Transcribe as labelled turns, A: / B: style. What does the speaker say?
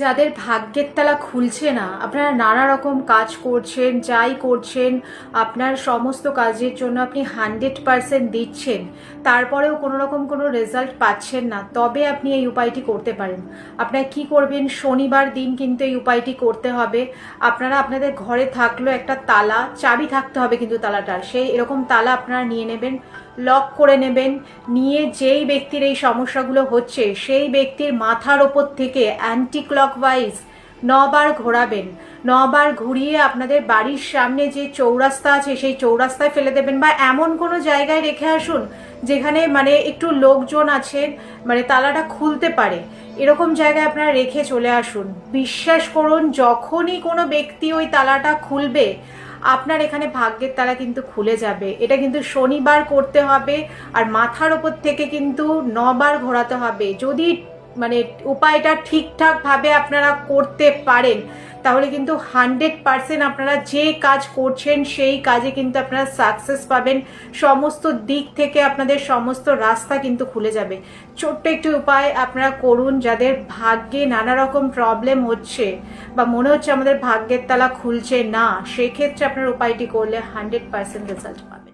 A: যাদের ভাগ্যের তালা খুলছে না, আপনারা নানা রকম কাজ করছেন, যাই করছেন, আপনার সমস্ত কাজের জন্য আপনি হান্ড্রেড পারসেন্ট দিচ্ছেন, তারপরেও কোনো রকম কোনো রেজাল্ট পাচ্ছেন না, তবে আপনি এই উপায়টি করতে পারেন। আপনারা কি করবেন? শনিবার দিন কিন্তু এই উপায়টি করতে হবে। আপনারা আপনাদের ঘরে থাকল একটা তালা, চাবি থাকতে হবে কিন্তু তালাটার সেই এরকম তালা আপনারা নিয়ে নেবেন। লক করে নেবেন। নিয়ে যেই ব্যক্তির এই সমস্যাগুলো হচ্ছে, সেই ব্যক্তির মাথার ওপর থেকে অ্যান্টি ক্লকওয়াইজ নবার ঘোরাবেন। নবার ঘুরিয়ে আপনাদের বাড়ির সামনে যে চৌরাস্তা আছে, সেই চৌরাস্তায় ফেলে দেবেন বা এমন কোনো জায়গায় রেখে আসুন যেখানে মানে একটু লোকজন আছে মানে তালাটা খুলতে পারে। এরকম জায়গায় আপনারা রেখে চলে আসুন। বিশ্বাস করুন, যখনই কোনো ব্যক্তি ওই তালাটা খুলবে আপনার এখানে ভাগ্যের তারা কিন্তু খুলে যাবে। এটা কিন্তু শনিবার করতে হবে আর মাথার ওপর থেকে কিন্তু নবার ঘোরাতে হবে। যদি মানে উপায়টা ঠিকঠাকভাবে আপনারা করতে পারেন, তাহলে কিন্তু হান্ড্রেড পার্সেন্ট আপনারা যে কাজ করছেন সেই কাজে কিন্তু আপনারা সাকসেস পাবেন। সমস্ত দিক থেকে আপনাদের সমস্ত রাস্তা কিন্তু খুলে যাবে। ছোট্ট একটি উপায় আপনারা করুন, যাদের ভাগ্যে নানা রকম প্রবলেম হচ্ছে বা মনে হচ্ছে আমাদের ভাগ্যের তালা খুলছে না, সেক্ষেত্রে আপনার উপায়টি করলে হান্ড্রেড পার্সেন্ট রেজাল্ট পাবেন।